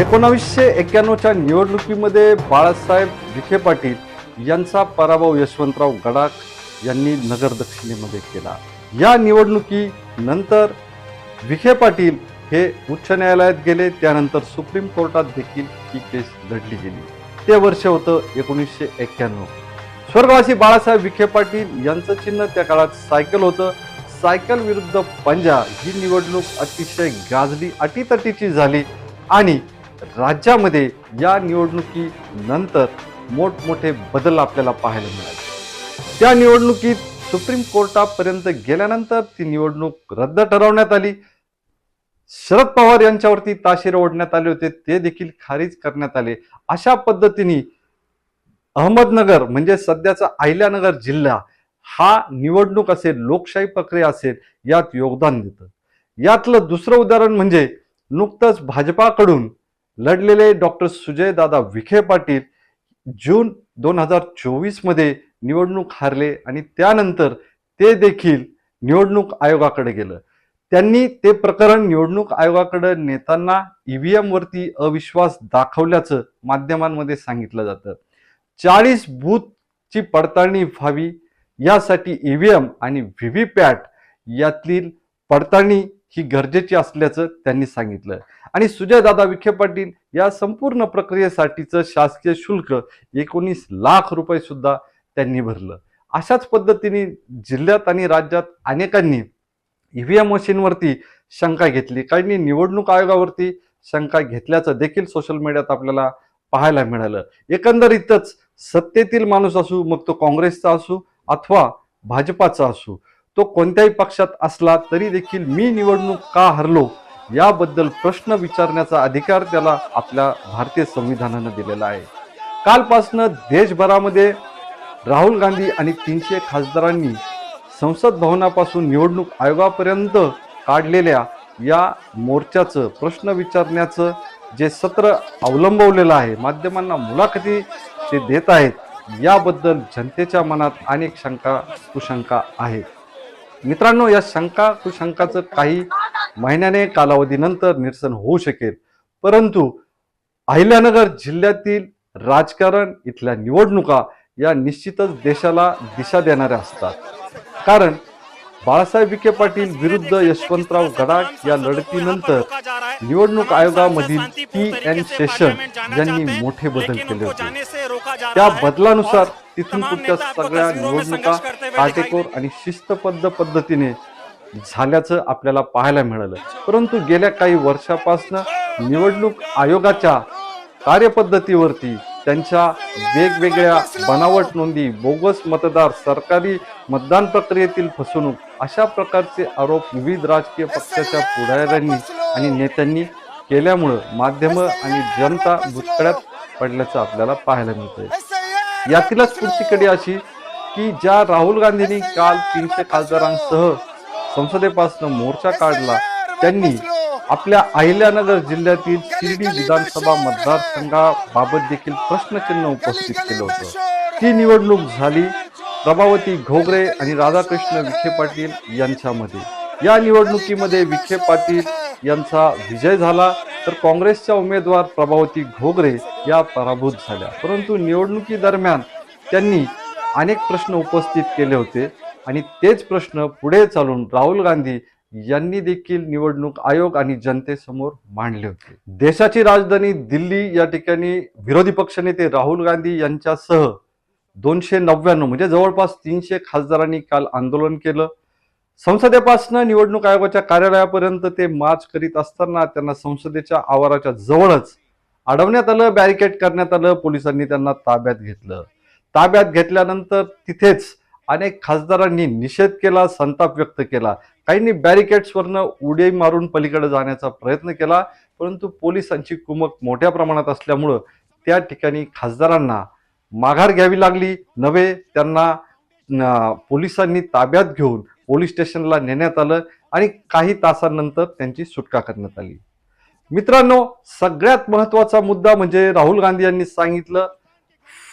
एकोणावीसशे एक्क्याण्णवच्या निवडणुकीमध्ये बाळासाहेब विखे पाटील यांचा पराभव यशवंतराव गडाख यांनी नगर दक्षिणेमध्ये केला. या निवडणुकीनंतर विखे पाटील हे उच्च न्यायालयात गेले त्यानंतर सुप्रीम कोर्टात देखील ही केस लढली गेली. ते वर्ष होतं एकोणीसशे एक्क्याण्णव. स्वर्गवासी बाळासाहेब विखे पाटील यांचं चिन्ह त्या काळात सायकल होतं. सायकल विरुद्ध पंजा ही निवडणूक अतिशय गाजली अटीतटीची झाली आणि राज्यामध्ये या निवडणुकीनंतर मोठमोठे बदल आपल्याला पाहायला मिळाले. त्या निवडणुकीत सुप्रीम कोर्टापर्यंत गेल्यानंतर ती निवडणूक रद्द ठरवण्यात आली. शरद पवार यांच्यावरती ताशेरे ओढण्यात आले होते. ते देखील खारिज करण्यात आले. अशा पद्धतीने अहमदनगर म्हणजे सध्याचा अहिल्यानगर जिल्हा हा निवडणूक असेल लोकशाही प्रक्रिया असेल यात योगदान देतं. यातलं दुसरं उदाहरण म्हणजे नुकतंच भाजपाकडून लढलेले डॉक्टर सुजयदादा विखे पाटील जून दोन हजार चोवीसमध्ये निवडणूक हारले आणि त्यानंतर ते देखील निवडणूक आयोगाकडे गेलं. त्यांनी ते प्रकरण निवडणूक आयोगाकडे नेताना ईव्हीएमवरती अविश्वास दाखवल्याचं माध्यमांमध्ये सांगितलं जातं. चाळीस बूथची पडताळणी व्हावी यासाठी ईव्हीएम आणि व्ही व्ही पॅट यातील पडताळणी ही गरजेची असल्याचं त्यांनी सांगितलं. आणि सुजयदादा विखे पाटील या संपूर्ण प्रक्रियेसाठीचं शासकीय शुल्क एकोणीस लाख रुपये सुद्धा त्यांनी भरलं. अशाच पद्धतीने जिल्ह्यात आणि राज्यात अनेकांनी ईव्हीएम मशीनवरती शंका घेतली. काहींनी निवडणूक आयोगावरती शंका घेतल्याचं देखील सोशल मीडियात आपल्याला पाहायला मिळालं. एकंदरीतच सत्तेतील माणूस असू मग तो काँग्रेसचा असू अथवा भाजपाचा असू तो कोणत्याही पक्षात असला तरी देखील मी निवडणूक का हरलो याबद्दल प्रश्न विचारण्याचा अधिकार त्याला आपल्या भारतीय संविधानानं दिलेला आहे. कालपासनं देशभरामध्ये राहुल गांधी आणि तीनशे खासदारांनी संसद भवनापासून निवडणूक आयोगापर्यंत काढलेल्या या मोर्चाचं प्रश्न विचारण्याचं जे सत्र अवलंबवलेलं आहे माध्यमांना मुलाखती ते देत आहेत याबद्दल जनतेच्या मनात अनेक शंका कुशंका आहेत. मित्रांनो या शंका कुशंकाचं काही महिन्याने कालावधीनंतर निरसन होऊ शकेल. परंतु अहिल्यानगर जिल्ह्यातील राजकारण इथल्या निवडणुका या निश्चितच देशाला दिशा देणाऱ्या असतात. कारण बाळासाहेब विखे पाटील विरुद्ध यशवंतराव गडाख या लढतीनंतर निवडणूक आयोगामधील टी एन शेषन यांनी मोठे बदल केले होते. त्या बदलानुसार तिथून पुढच्या सगळ्या निवडणुका काटेकोर आणि शिस्तबद्ध पद्धतीने झाल्याचं आपल्याला पाहायला मिळालं. परंतु गेल्या काही वर्षापासून निवडणूक आयोगाच्या कार्यपद्धतीवरती त्यांच्या वेगवेगळ्या बनावट नोंदी बोगस मतदार सरकारी मतदान प्रक्रियेतील फसवणूक अशा प्रकारचे आरोप विविध राजकीय पक्षाच्या पुढाऱ्यांनी आणि नेत्यांनी केल्यामुळं माध्यमं आणि जनता भुतकड्यात पडल्याचं आपल्याला पाहायला मिळतंय. यातीलच पुढची कडी अशी की ज्या राहुल गांधींनी काल तीनशे खासदारांसह संसदेपासून मोर्चा काढला त्यांनी आपल्या अहिल्यानगर जिल्ह्यातील शिर्डी विधानसभा मतदारसंघाबाबत देखील प्रश्नचिन्ह उपस्थित केलं होतं. ती निवडणूक झाली प्रभावती घोगरे आणि राधाकृष्ण विखे पाटील यांच्यामध्ये. या निवडणुकीमध्ये विखे पाटील यांचा विजय झाला तर काँग्रेसच्या उमेदवार प्रभावती घोगरे या पराभूत झाल्या. परंतु निवडणुकी दरम्यान त्यांनी अनेक प्रश्न उपस्थित केले होते आणि तेच प्रश्न पुढे चालून राहुल गांधी यांनी देखील निवडणूक आयोग आणि जनतेसमोर मांडले होते. देशाची राजधानी दिल्ली या ठिकाणी विरोधी पक्षनेते राहुल गांधी यांच्यासह दोनशे नव्याण्णव म्हणजे जवळपास तीनशे खासदारांनी काल आंदोलन केलं. संसदेपासून निवडणूक आयोगाच्या कार्यालयापर्यंत ते मार्च करीत असताना त्यांना संसदेच्या आवाराच्या जवळच अडवण्यात आलं बॅरिकेड करण्यात आलं पोलिसांनी त्यांना ताब्यात घेतलं. ताब्यात घेतल्यानंतर तिथेच अनेक खासदारांनी निषेध केला संताप व्यक्त केला. काहींनी बॅरिकेड्सवरनं उडी मारून पलीकडे जाण्याचा प्रयत्न केला परंतु पोलिसांची कुमक मोठ्या प्रमाणात असल्यामुळं त्या ठिकाणी खासदारांना माघार घ्यावी लागली. नव्हे त्यांना पोलिसांनी ताब्यात घेऊन पोलीस स्टेशनला नेण्यात आलं आणि काही तासांनंतर त्यांची सुटका करण्यात आली. मित्रांनो सगळ्यात महत्त्वाचा मुद्दा म्हणजे राहुल गांधी यांनी सांगितलं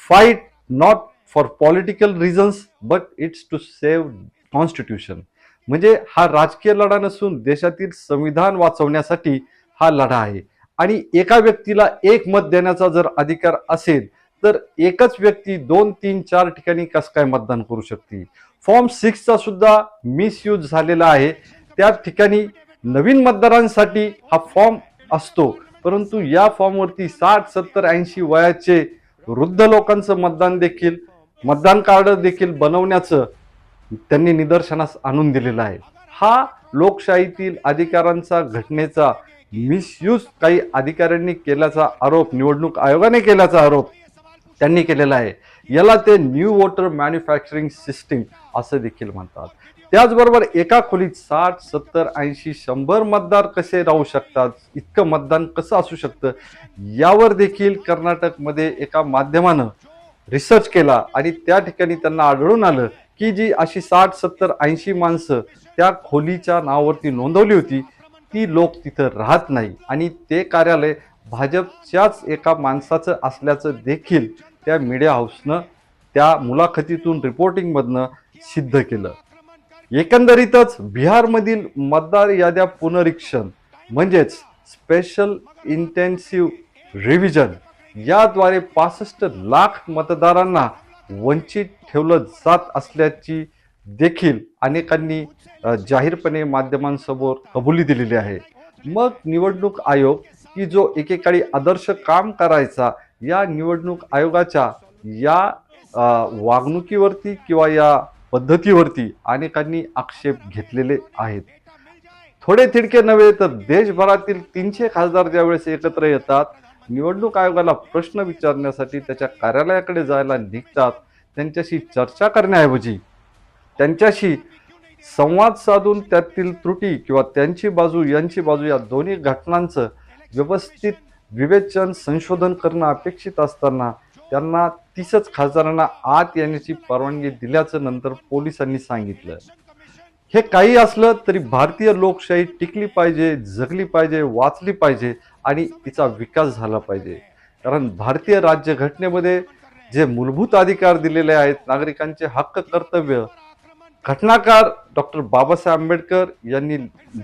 fight not for political reasons but it's to save constitution म्हणजे हा राजकीय लढा नसून देशातील संविधान वाचवण्यासाठी हा लढा आहे. आणि एका व्यक्तीला एक मत देण्याचा जर अधिकार असेल तर एकच व्यक्ती दोन तीन चार ठिकाणी कसं काय मतदान करू शकते फॉर्म सिक्सचा सुद्धा मिसयूज झालेला आहे. त्या ठिकाणी नवीन मतदारांसाठी हा फॉर्म असतो. परंतु या फॉर्मवरती साठ सत्तर ऐंशी वयाचे वृद्ध लोकांचं मतदान देखील मतदान कार्ड देखील बनवण्याचं त्यांनी निदर्शनास आणून दिलेलं आहे. हा लोकशाहीतील अधिकारांचा घटनेचा मिसयूज काही अधिकाऱ्यांनी केल्याचा आरोप निवडणूक आयोगाने केल्याचा आरोप त्यांनी केलेला आहे. याला ते न्यू वॉटर मॅन्युफॅक्चरिंग सिस्टीम असं देखील म्हणतात. त्याचबरोबर एका खोलीत साठ सत्तर ऐंशी शंभर मतदार कसे राहू शकतात? इतकं मतदान कसं असू शकतं? यावर देखील कर्नाटकमध्ये एका माध्यमानं रिसर्च केला आणि त्या ठिकाणी त्यांना आढळून आलं की जी अशी साठ सत्तर ऐंशी माणसं त्या खोलीच्या नावावरती नोंदवली होती ती लोक तिथं राहत नाही आणि ते कार्यालय भाजपच्याच एका माणसाचं असल्याचं देखील त्या मीडिया हाऊसनं त्या मुलाखतीतून रिपोर्टिंगमधनं सिद्ध केलं. एकंदरीतच बिहारमधील मतदार याद्या पुनरीक्षण म्हणजेच स्पेशल इंटेन्सिव्ह रिव्हिजन याद्वारे पासष्ट लाख मतदारांना वंचित ठेवलं जात असल्याची देखील अनेकांनी जाहीरपणे माध्यमांसमोर कबुली दिलेली आहे. मग निवडणूक आयोग की जो एकेकाळी आदर्श काम करायचा या निवडणूक आयोगाच्या या वागणुकीवरती किंवा या पद्धतीवरती अनेकांनी आक्षेप घेतलेले आहेत. थोडे थिडके नव्हे तर देशभरातील तीनशे खासदार ज्यावेळेस एकत्र येतात निवडणूक आयोगाला प्रश्न विचारण्यासाठी त्याच्या कार्यालयाकडे जायला निघतात त्यांच्याशी चर्चा करण्याऐवजी त्यांच्याशी संवाद साधून त्यातील त्रुटी किंवा त्यांची बाजू यांची बाजू या दोन्ही घटनांचं व्यवस्थित विवेचन संशोधन करणं अपेक्षित असताना त्यांना तीसच खासदारांना आत येण्याची परवानगी दिल्याचं नंतर पोलिसांनी सांगितलं. हे काही असलं तरी भारतीय लोकशाही टिकली पाहिजे जगली पाहिजे वाचली पाहिजे आणि तिचा विकास झाला पाहिजे. कारण भारतीय राज्यघटनेमध्ये जे मूलभूत अधिकार दिलेले आहेत नागरिकांचे हक्क कर्तव्य घटनाकार डॉक्टर बाबासाहेब आंबेडकर यांनी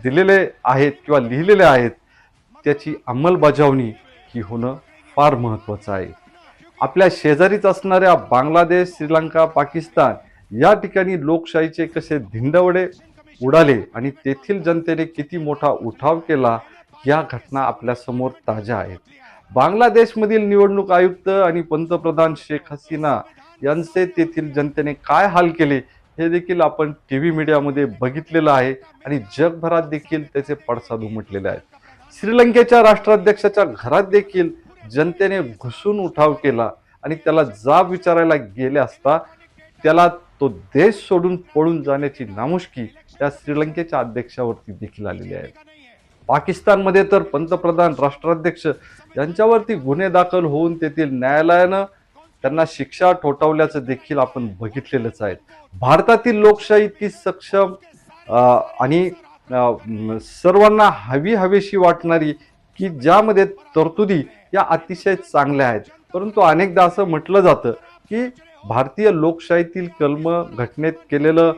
दिलेले आहेत किंवा लिहिलेले आहेत त्याची अंमलबजावणी ही होणं फार महत्त्वाचं आहे. आपल्या शेजारीच असणाऱ्या बांगलादेश श्रीलंका पाकिस्तान या ठिकाणी लोकशाहीचे कसे धिंडवडे उडाले आणि तेथील जनतेने किती मोठा उठाव केला या घटना आपल्यासमोर ताज्या आहेत. बांगलादेशमधील निवडणूक आयुक्त आणि पंतप्रधान शेख हसीना यांचे तेथील जनतेने काय हाल केले हे देखील आपण टी व्ही मीडियामध्ये बघितलेलं आहे आणि जगभरात देखील त्याचे पडसाद उमटलेले आहेत. श्रीलंकेच्या राष्ट्राध्यक्षाच्या घरात देखील जनतेने घुसून उठाव केला आणि त्याला जाब विचारायला गेले असता त्याला तो देश सोडून पळून जाण्याची नामुष्की त्या श्रीलंकेच्या अध्यक्षावरती देखील आलेली आहे. पाकिस्तानमध्ये तर पंतप्रधान राष्ट्राध्यक्ष यांच्यावरती गुन्हे दाखल होऊन तेथील न्यायालयानं त्यांना शिक्षा ठोठावल्याचं देखील आपण बघितलेलंच आहे. भारतातील लोकशाही इतकी सक्षम आणि सर्वांना हवी हवीशी वाटणारी की ज्यामध्ये तरतुदी या अतिशय चांगल्या आहेत. परंतु अनेकदा असं म्हटलं जातं की भारतीय लोकशाहीतील कलम घटनेत केलेलं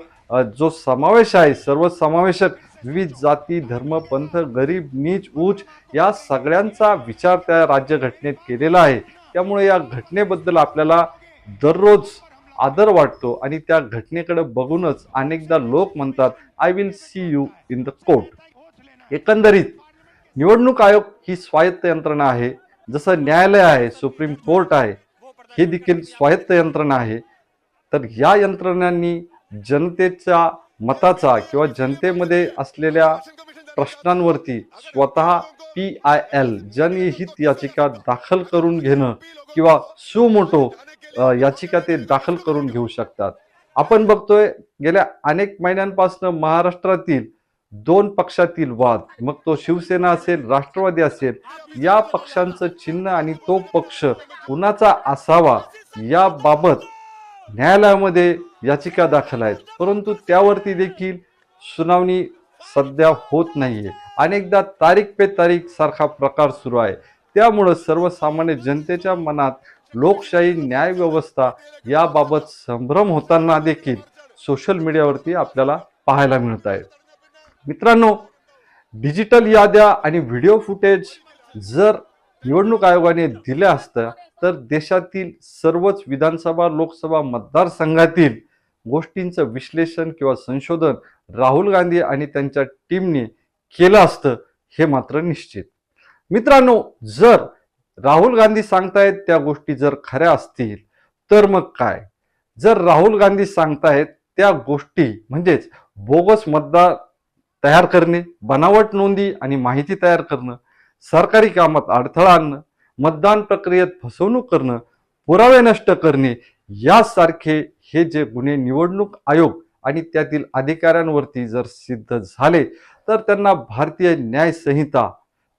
जो समावेश आहे सर्व समावेशक विविध जाती धर्म पंथ गरीब नीच उच्च या सगळ्यांचा विचार त्या राज्यघटनेत केलेला आहे. त्यामुळे या घटनेबद्दल आपल्याला दररोज आदर वाटतो आणि त्या घटनेकडे बघूनच अनेकदा लोक म्हणतात I will see you in the court एकंदरीत निवडणूक आयोग ही स्वायत्त यंत्रणा आहे. जसं न्यायालय आहे सुप्रीम कोर्ट आहे हे देखील स्वायत्त यंत्रणा आहे. तर या यंत्रणांनी जनतेच्या मताचा किंवा जनतेमध्ये असलेल्या प्रश्नांवरती स्वतः पी आय एल जनहित याचिका दाखल करून घेणं किंवा सुमोटो याचिका ते दाखल करून घेऊ शकतात. आपण बघतोय गेल्या अनेक महिन्यांपासून महाराष्ट्रातील दोन पक्षातील वाद मग तो शिवसेना असेल राष्ट्रवादी असेल या पक्षांचं चिन्ह आणि तो पक्ष कुणाचा असावा याबाबत न्यायालयामध्ये याचिका दाखल आहेत. परंतु त्यावरती देखील सुनावणी सध्या होत नाहीये. अनेकदा तारीख पे तारीख सारखा प्रकार सुरू आहे. त्यामुळं सर्वसामान्य जनतेच्या मनात लोकशाही न्यायव्यवस्था याबाबत संभ्रम होताना देखील सोशल मीडियावरती आपल्याला पाहायला मिळत आहे. मित्रांनो डिजिटल याद्या आणि व्हिडिओ फुटेज जर निवडणूक आयोगाने दिल्या असत्या तर देशातील सर्वच विधानसभा लोकसभा मतदारसंघातील गोष्टींचं विश्लेषण किंवा संशोधन राहुल गांधी आणि त्यांच्या टीमने केलं असतं हे मात्र निश्चित. मित्रांनो जर राहुल गांधी सांगतायत त्या गोष्टी जर खऱ्या असतील तर मग काय? जर राहुल गांधी सांगतायत त्या गोष्टी म्हणजेच बोगस मतदार तयार करणे बनावट नोंदी आणि माहिती तयार करणं सरकारी कामात अडथळा आणणं मतदान प्रक्रियेत फसवणूक करणं पुरावे नष्ट करणे यासारखे हे जे गुन्हे निवडणूक आयोग आणि त्यातील अधिकाऱ्यांवरती जर सिद्ध झाले तर त्यांना भारतीय न्यायसंहिता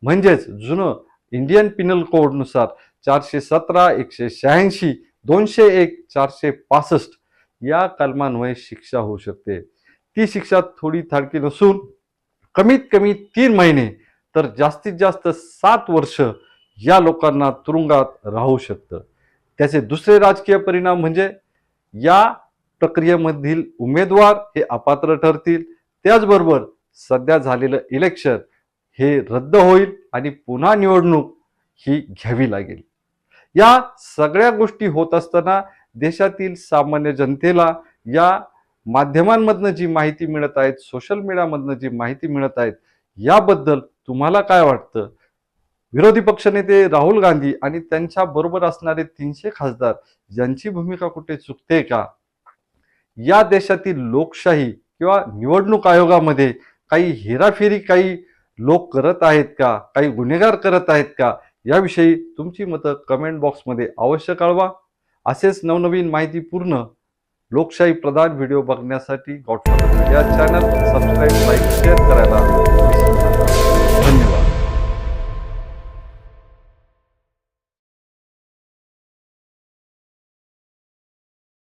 म्हणजेच जुनं इंडियन पिनल कोडनुसार चारशे सतरा एकशे शहाऐंशी दोनशे एक चारशे पासष्ट या कलमांमुळे शिक्षा होऊ शकते. ती शिक्षा थोडी थाडकी नसून कमीत कमी तीन महिने तर जास्तीत जास्त सात वर्ष या लोकांना तुरुंगात राहू शकतं. त्याचे दुसरे राजकीय परिणाम म्हणजे या प्रक्रियेमधील उमेदवार हे अपात्र ठरतील. त्याचबरोबर सध्या झालेलं इलेक्शन हे रद्द होईल आणि पुन्हा निवडणूक ही घ्यावी लागेल. या सगळ्या गोष्टी होत असताना देशातील सामान्य जनतेला या माध्यमांमधनं जी माहिती मिळत आहेत सोशल मीडियामधनं जी माहिती मिळत आहेत याबद्दल तुम्हाला काय वाटतं? विरोधी पक्षनेते राहुल गांधी आणि त्यांच्या बरोबर असणारे तीनशे खासदार यांची भूमिका कुठे चुकते का? या देशातील लोकशाही किंवा निवडणूक आयोगामध्ये काही हेराफेरी काही लोक करत आहेत का? काही गुन्हेगार करत आहेत का? याविषयी तुमची मतं कमेंट बॉक्समध्ये अवश्य कळवा. असेच नवनवीन माहितीपूर्ण लोकशाही प्रधान व्हिडिओ बघण्यासाठी godfather media channel subscribe like share करायला